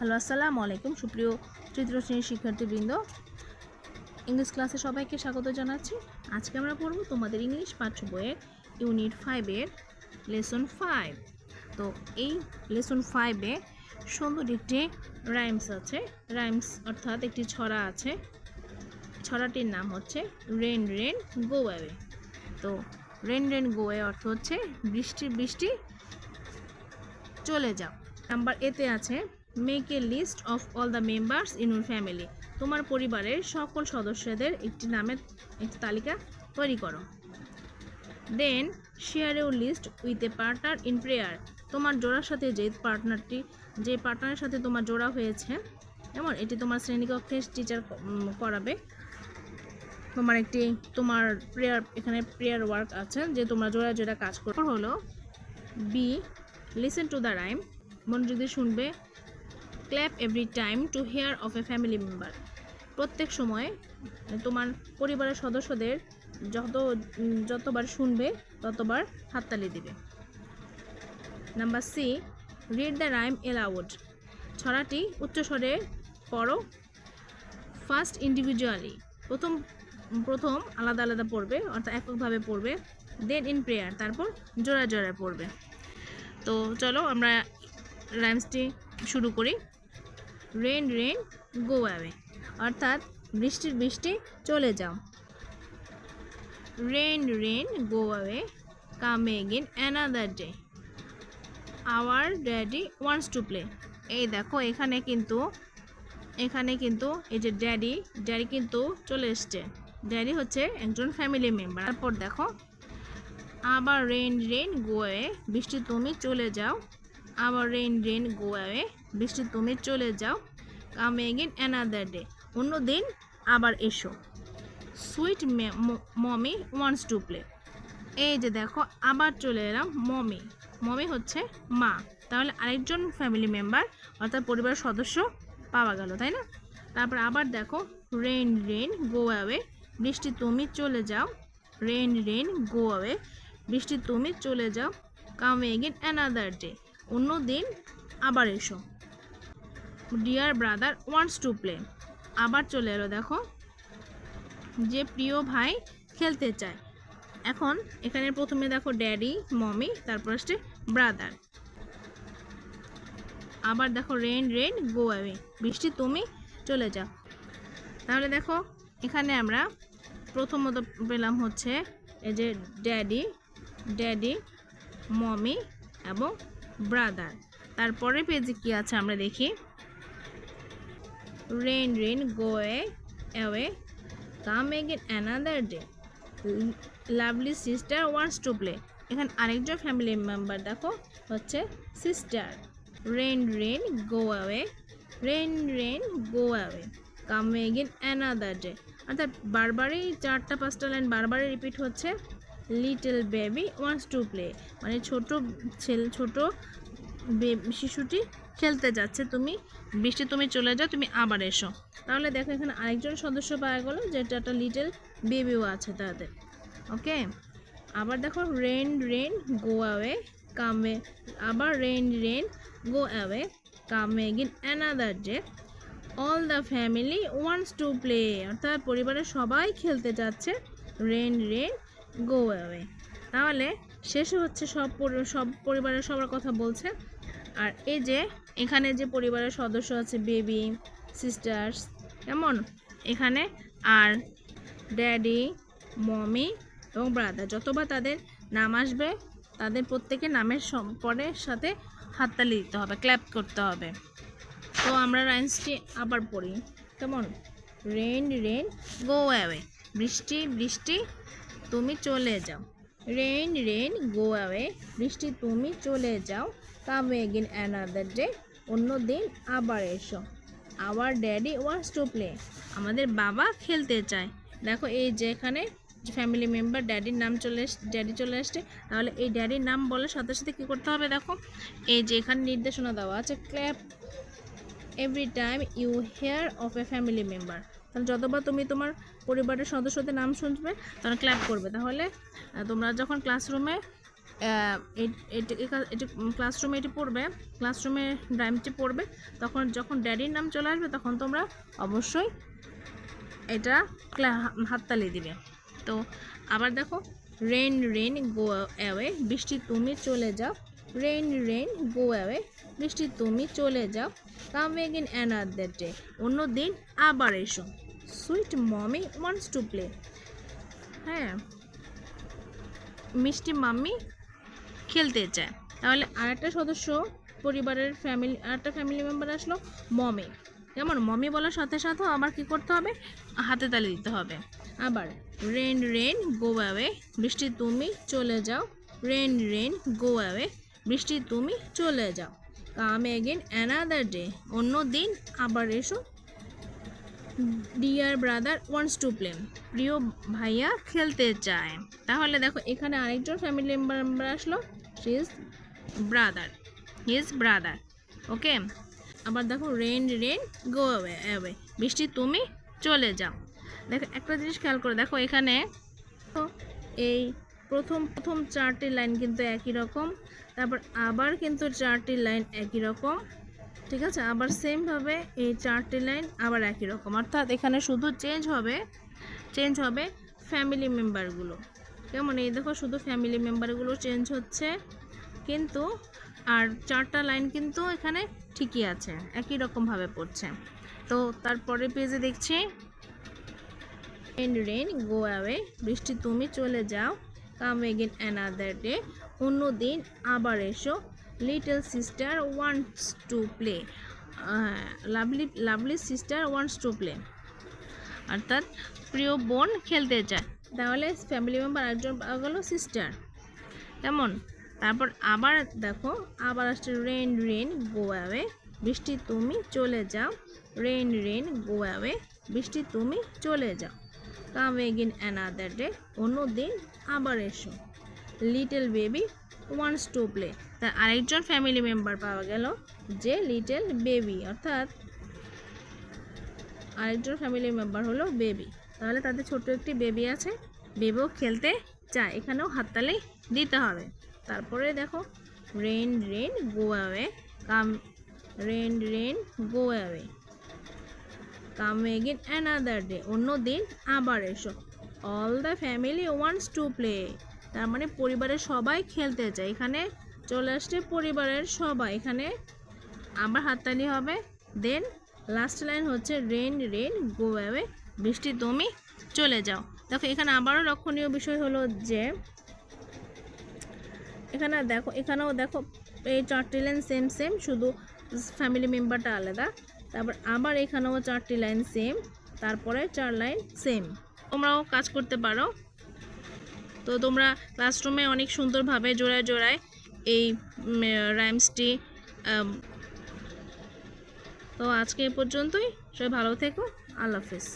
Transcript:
Hello, আসসালামু আলাইকুম। সুপ্রিয় তৃতীয় শ্রেণির শিক্ষার্থীবৃন্দ ইংলিশ ক্লাসে সবাইকে স্বাগত জানাচ্ছি। আজকে আমরা পড়ব তোমাদের ইংলিশ পাঠ্য বইয়ের ইউনিট ফাইভের লেসন ফাইভ তো এই লেসন ফাইভে সুন্দর একটি রাইমস আছে। রাইমস অর্থাৎ একটি ছড়া আছে। ছড়াটির নাম হচ্ছে রেন রেন গো অ্যাওয়ে তো রেন রেন গো অর্থ হচ্ছে বৃষ্টি বৃষ্টি, চলে যাও। নাম্বার এতে আছে make a list of all the members in your family তোমার পরিবারের সকল সদস্যদের একটি নামের একটি তালিকা তৈরি করো। Then share your list with a partner in prayer তোমার জোড়ার সাথে যে পার্টনারটি যে পার্টনারের সাথে তোমার জোড়া হয়েছে, যেমন এটি তোমার শ্রেণীকক্ষে টিচার করাবে। তোমার একটি, তোমার প্রেয়ার এখানে প্রেয়ার ওয়ার্ক আছে, যে তোমরা জোড়া জোড়া কাজ করো। হলো B listen to the rhyme মনোযোগ দিয়ে শুনবে clap every time to hear of a family member প্রত্যেক সময় তোমার পরিবারের সদস্যদের যত, যতবার শুনবে, ততবার হাততালি দিবে। Number C read the rhyme aloud ছড়াটি উচ্চস্বরে পড়ো। ফার্স্ট ইন্ডিভিজুয়ালি প্রথম প্রথম আলাদা আলাদা পড়বে, অর্থাৎ এককভাবে পড়বে। দেন ইন প্রেয়ার তারপর জোড়া জোড়া পড়বে। তো চলো আমরা রাইমসটি শুরু করি। রেন রেন গো অ্যাওয়ে অর্থাৎ বৃষ্টির বৃষ্টি চলে যাও। Rain rain go away come again another day our daddy wants to play এই দেখো, এখানে কিন্তু এখানে কিন্তু এই যে ড্যাডি ড্যাডি কিন্তু চলে এসছে। ড্যাডি হচ্ছে একজন ফ্যামিলি মেম্বার তারপর দেখো, আবার রেন রেন গোয়ে বৃষ্টি তুমি চলে যাও। আবার রেন রেন গোয়ে বৃষ্টি তুমি চলে যাও। কাম এগেন অ্যানাদার ডে অন্য দিন আবার এসো। Sweet mommy wants to play এই যে দেখো, আবার চলে এলাম মমি মমি হচ্ছে মা। তাহলে আরেকজন ফ্যামিলি মেম্বার অর্থাৎ পরিবারের সদস্য পাওয়া গেল, তাই না? তারপর আবার দেখো রেন রেন গো অ্যাওয়ে বৃষ্টি তুমি চলে যাও। রেন রেন গো অ্যাওয়ে বৃষ্টি তুমি চলে যাও। কাম এগেন অ্যানাদার ডে অন্য দিন আবার এসো। Dear brother wants to play আবার চলে এলো, দেখো। যে প্রিয় ভাই খেলতে চায়। এখন এখানে প্রথমে দেখো ড্যাডি মমি তারপর আসছে ব্রাদার আবার দেখো রেন রেন গো অ্যাওয়ে বৃষ্টি, তুমি চলে যাও। তাহলে দেখো, এখানে আমরা প্রথমত পেলাম হচ্ছে এই যে ড্যাডি ড্যাডি মমি এবং ব্রাদার তারপরে পেজে কি আছে আমরা দেখি। Rain rain go away come again another day lovely sister wants to play এখানে আরেকজন ফ্যামিলি মেম্বার দেখো, হচ্ছে sister rain rain go away rain rain go away come again another day অর্থাৎ বারবারই চারটা, পাঁচটা লাইন বারবারই রিপিট হচ্ছে। Little baby wants to play মানে ছোট ছেলে, ছোট শিশুটি খেলতে যাচ্ছে, তুমি বৃষ্টি তুমি চলে যাও, তুমি আবার এসো। তাহলে দেখো এখানে আরেকজন সদস্য পাওয়া গেলো, যেটা একটা লিটল বেবিও আছে তাদের। ওকে আবার দেখো রেন রেন গো অ্যাওয়ে কামে আবার rain rain go away come again another day all the family wants to play অর্থাৎ পরিবারের সবাই খেলতে যাচ্ছে। রেন রেন গো অ্যাওয়ে তাহলে শেষে হচ্ছে সব সব পরিবারের সবার কথা বলছে। আর এই যে এখানে যে পরিবারের সদস্য আছে বেবি সিস্টার্স কেমন? এখানে আর ড্যাডি মমি এবং ব্রাদার যতবার তাদের নাম আসবে, তাদের প্রত্যেকের নামের সম- পরে সাথে হাততালি দিতে হবে ক্ল্যাপ করতে হবে। তো আমরা রাইন্সটি আবার পড়ি, কেমন? রেন রেন গো অ্যাওয়ে বৃষ্টি বৃষ্টি, তুমি চলে যাও। রেন রেন গো অ্যাওয়ে বৃষ্টি, তুমি চলে যাও। কাম এগিন অ্যানাদার ডে অন্য দিন আবার এসো। Our daddy wants to play আমাদের বাবা খেলতে চায়। দেখো, এই যে এখানে ফ্যামিলি মেম্বার ড্যাডির নাম চলে ড্যাডি চলে আসছে। তাহলে এই ড্যাডির নাম বলার সাথে সাথে কী করতে হবে দেখো? এই যে এখানে নির্দেশনা দেওয়া আছে clap every time you hear of a family member তাহলে যতবার তুমি তোমার পরিবারের সদস্যদের নাম শুনবে তখন ক্ল্যাপ করবে। তাহলে তোমরা যখন ক্লাসরুমে এটি ক্লাসরুমে এটি পড়বে ক্লাসরুমে রাইমটি পড়বে, তখন যখন ড্যাডির নাম চলে আসবে, তখন তোমরা অবশ্যই এটা হাততালি দিবে। তো আবার দেখো রেন রেন গো অ্যাওয়ে বৃষ্টি, তুমি চলে যাও। রেন রেন গো অ্যাওয়ে বৃষ্টি তুমি চলে যাও। কাম এগেন অ্যানাদার ডে অন্য দিন আবার এসো। Sweet mommy wants to play হ্যাঁ। মিষ্টি মাম্মি খেলতে চায়। তাহলে আর একটা সদস্য, পরিবারের ফ্যামিলি আরেকটা ফ্যামিলি মেম্বার আসলো মমি যেমন মমি বলার সাথে সাথে আবার কি করতে হবে? হাতে তালি দিতে হবে। আবার রেন রেন গো অ্যাওয়ে বৃষ্টি তুমি চলে যাও। রেন রেন গো অ্যাওয়ে বৃষ্টি, তুমি চলে যাও। কাম এগেন অ্যানাদার ডে অন্য দিন আবার এসো। Dear brother wants to play প্রিয় ভাইয়া, খেলতে চায়। তাহলে দেখো, এখানে আরেকজন ফ্যামিলি মেম্বার মেম্বার আসলো his brother his brother okay আবার দেখো রেন রেন গো অ্যাওয়ে বৃষ্টি, তুমি চলে যাও। দেখো, একটা জিনিস খেয়াল করে। দেখো, এখানে এই প্রথম প্রথম চারটি লাইন কিন্তু একই রকম। তারপর আবার কিন্তু চারটি লাইন একই রকম, ঠিক আছে? আবার সেমভাবে এই চারটি লাইন আবার একই রকম। অর্থাৎ এখানে শুধু চেঞ্জ হবে চেঞ্জ হবে ফ্যামিলি মেম্বারগুলো কেমন? এই দেখো শুধু ফ্যামিলি মেম্বারগুলো চেঞ্জ হচ্ছে, কিন্তু আর চারটা লাইন কিন্তু এখানে ঠিকই আছে, একই রকমভাবে পড়ছে। তো তারপরে পেজে দেখছি রেন রেন গো অ্যাওয়ে বৃষ্টি, তুমি চলে যাও কাম এগেন অ্যানাদার ডে অন্য দিন আবার এসো। Little sister wants to play lovely lovely sister wants to play অর্থাৎ প্রিয় বোন খেলতে চায়। তাহলে ফ্যামিলি মেম্বার একজন পাওয়া গেল সিস্টার কেমন? তারপর আবার দেখো, আবার আসছে রেন রেন গো অ্যাওয়ে বৃষ্টি, তুমি চলে যাও। রেন রেন গো অ্যাওয়ে বৃষ্টি, তুমি চলে যাও। কাম এগিন অ্যানাদার ডে অন্য দিন আবার এসো। Little baby wants to play তা আরেকজন ফ্যামিলি মেম্বার পাওয়া গেল, যে লিটল বেবি অর্থাৎ আরেকজন ফ্যামিলি মেম্বার হলো বেবি তাহলে তাদের ছোট্ট একটি বেবি আছে বেবিও খেলতে চায়, এখানেও হাততালি দিতে হবে। তারপরে দেখো rain rain go away come rain rain go away come again another day অন্য দিন আবার এসো। All the family wants to play তার মানে পরিবারের সবাই খেলতে চায়। এখানে চলে আসছে পরিবারের সবাই। এখানে আবার হাততালি হবে। দেন লাস্ট লাইন হচ্ছে রেন রেন গো অ্যাওয়ে বৃষ্টি তুমি চলে যাও। দেখো, এখানে আবারও লক্ষণীয় বিষয় হলো যে, এখানে দেখো, এখানেও দেখো, এই চারটি লাইন সেম সেম শুধু ফ্যামিলি মেম্বারটা আলাদা। তারপর আবার এখানেও চারটি লাইন সেম তারপরে চার লাইন সেম তোমরাও কাজ করতে পারো। তো তোমরা ক্লাসরুমে অনেক সুন্দরভাবে জোড়ায় জোড়ায় এই রাইমসটি তো আজকে এ পর্যন্তই। সবাই ভালো থেকো। আল্লাহ হাফিজ।